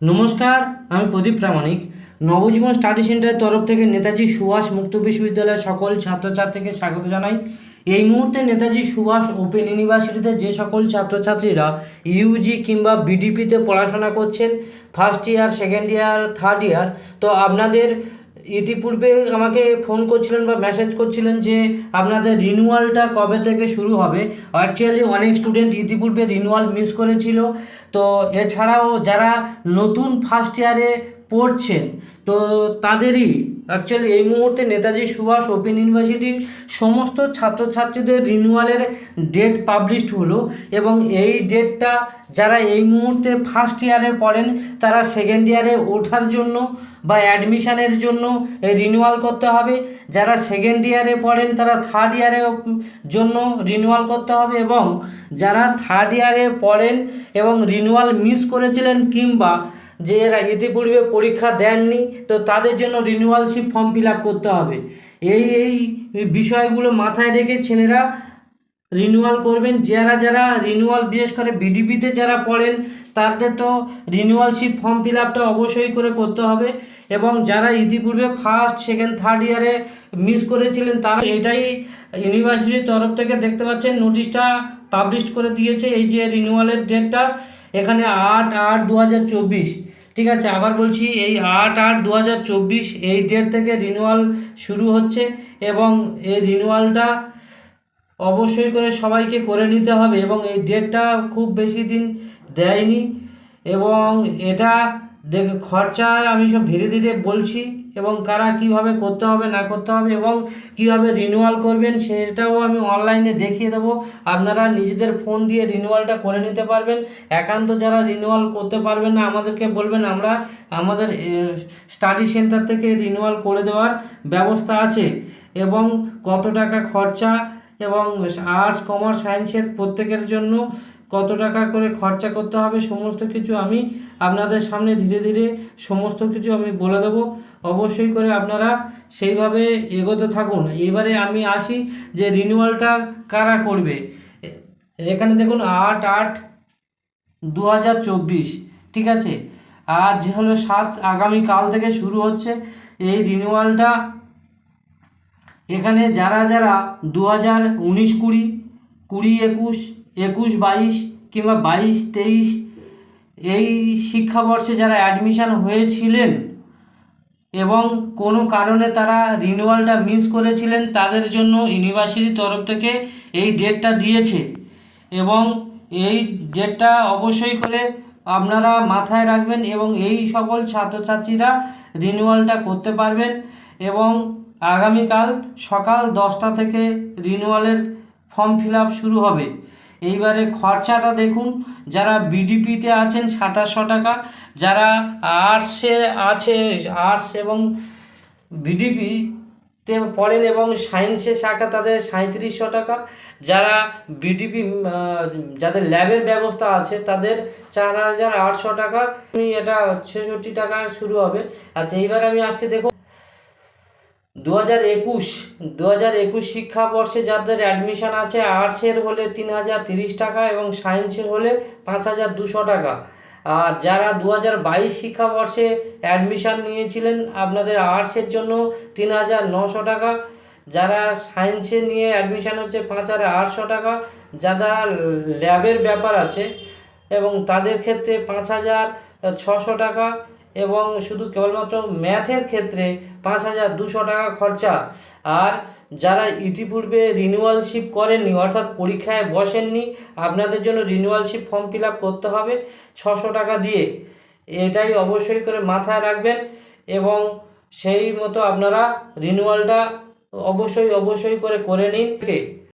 নমস্কার, আমি প্রদীপ প্রামাণিক। নবজীবন স্টাডি সেন্টারের তরফ থেকে নেতাজি সুভাষ মুক্ত বিশ্ববিদ্যালয়ের সকল ছাত্রছাত্রীকে স্বাগত জানাই। এই মুহূর্তে নেতাজি সুভাষ ওপেন ইউনিভার্সিটিতে যে সকল ছাত্রছাত্রীরা ইউজি কিংবা বিডিপিতে পড়াশোনা করছেন first year second year third year তো আপনাদের ইতিপূর্বে আমাকে ফোন করছিলেন বা মেসেজ করছিলেন যে আপনাদের রিনুয়ালটা কবে থেকে শুরু হবে? অ্যাকচুয়ালি অনেক স্টুডেন্ট ইতিপূর্বে রিনুয়াল মিস করেছিল। তো এছাড়াও যারা নতুন ফার্স্ট ইয়ারে পড়ছেন। তো তাদেরই অ্যাকচুয়ালি এই মুহূর্তে নেতাজি সুভাষ ওপেন ইউনিভার্সিটির সমস্ত ছাত্রছাত্রীদের রিনিউয়ালের ডেট পাবলিশড হলো এবং এই ডেটটা যারা এই মুহূর্তে ফার্স্ট ইয়ারে পড়েন, তারা সেকেন্ড ইয়ারে ওঠার জন্য বা অ্যাডমিশনের জন্য রিনিউয়াল করতে হবে। যারা সেকেন্ড ইয়ারে পড়েন, তারা থার্ড ইয়ারের জন্য রিনিউয়াল করতে হবে এবং যারা থার্ড ইয়ারে পড়েন এবং রিনিউয়াল মিস করেছিলেন কিংবা যে এরা ইতিপূর্বে পরীক্ষা দেননি, তো তাদের জন্য রিনিউয়ালশিপ ফর্ম ফিল আপ করতে হবে। এই এই বিষয়গুলো মাথায় রেখে ছেলেরা রিনিউয়াল করবেন। যারা যারা রিনিউয়াল বিশেষ করে বিডিপিতে যারা পড়েন, তাদের তো রিনিউয়ালশিপ ফর্ম ফিল আপটা অবশ্যই করে করতে হবে। এবং যারা ইতিপূর্বে ফার্স্ট সেকেন্ড থার্ড ইয়ারে মিস করেছিলেন, তারা এটাই ইউনিভার্সিটির তরফ থেকে দেখতে পাচ্ছেন। নোটিশটা পাবলিশ করে দিয়েছে এই যে রিনিউয়ালের ডেটটা এখানে আট আট দু ঠিক আছে, আবার বলছি এই আট আট দু এই ডেট থেকে রিনিউয়াল শুরু হচ্ছে এবং এই রিনিউয়ালটা অবশ্যই করে সবাইকে করে নিতে হবে এবং এই ডেটটা খুব বেশি দিন দেয়নি এবং এটা দেখ, খরচা আমি সব ধীরে ধীরে বলছি। এবং কারা কীভাবে করতে হবে, না করতে হবে এবং কীভাবে রিনিউয়াল করবেন সেটাও আমি অনলাইনে দেখিয়ে দেবো। আপনারা নিজেদের ফোন দিয়ে রিনিউয়ালটা করে নিতে পারবেন। একান্ত যারা রিনিউয়াল করতে পারবেন না, আমাদেরকে বলবেন আমরা আমাদের স্টাডি সেন্টার থেকে রিনিউয়াল করে দেওয়ার ব্যবস্থা আছে। এবং কত টাকা খরচা এবং আর্টস কমার্স সায়েন্সের প্রত্যেকের জন্য কত টাকা করে খরচা করতে হবে, সমস্ত কিছু আমি আপনাদের সামনে ধীরে ধীরে সমস্ত কিছু আমি বলে দেবো। অবশ্যই করে আপনারা সেইভাবে এগোতে থাকুন। এবারে আমি আসি যে রিনিউয়ালটা কারা করবে? এখানে দেখুন আট আট দু ঠিক আছে? আজ হলো সাত আগামীকাল থেকে শুরু হচ্ছে এই রিনিউয়ালটা এখানে যারা যারা দু হাজার উনিশ কুড়ি কুড়ি একুশ একুশ বাইশ কিংবা বাইশ তেইশ, এই শিক্ষাবর্ষে যারা অ্যাডমিশান হয়েছিলেন এবং কোনো কারণে তারা রিনিউয়ালটা মিস করেছিলেন তাদের জন্য ইউনিভার্সিটির তরফ থেকে এই ডেটটা দিয়েছে। এবং এই ডেটটা অবশ্যই করে আপনারা মাথায় রাখবেন এবং এই সকল ছাত্রছাত্রীরা রিনিউয়ালটা করতে পারবেন এবং আগামীকাল সকাল দশটা থেকে রিনিউয়ালের ফর্ম ফিল শুরু হবে। এইবারে খরচাটা দেখুন, যারা বিডিপিতে আছেন সাতাশশো টাকা, যারা আর্টসে আছে আর্টস এবং বিডিপিতে পড়েন এবং সায়েন্সের শাখা তাদের সাঁত্রিশশো টাকা, যারা বিডিপি যাদের ল্যাবের ব্যবস্থা আছে তাদের চার হাজার আটশো টাকা এটা ছেষট্টি টাকা শুরু হবে। আচ্ছা এইবার আমি আসছি, দেখুন। দু হাজার একুশ দু হাজার একুশ শিক্ষাবর্ষে যাদের অ্যাডমিশন আছে আর্টসের হলে তিন হাজার তিরিশ টাকা এবং সায়েন্সের হলে পাঁচ হাজার দুশো টাকা। আর যারা দু হাজার বাইশ শিক্ষাবর্ষে অ্যাডমিশন নিয়েছিলেন, আপনাদের আর্টসের জন্য তিন হাজার নশো টাকা। যারা সায়েন্সে নিয়ে অ্যাডমিশন হচ্ছে পাঁচ হাজার আটশো টাকা। যারা ল্যাবের ব্যাপার আছে এবং তাদের ক্ষেত্রে পাঁচ হাজার ছশো টাকা। এবং শুধু কেবলমাত্র ম্যাথের ক্ষেত্রে পাঁচ হাজার দুশো টাকা খরচা। আর যারা ইতিপূর্বে রিনিউয়ালশিপ করেননি, অর্থাৎ পরীক্ষায় বসেননি, আপনাদের জন্য রিনিউয়ালশিপ ফর্ম ফিল করতে হবে ছশো টাকা দিয়ে। এটাই অবশ্যই করে মাথায় রাখবেন এবং সেই মতো আপনারা রিনিউয়ালটা অবশ্যই অবশ্যই করে করে নিন।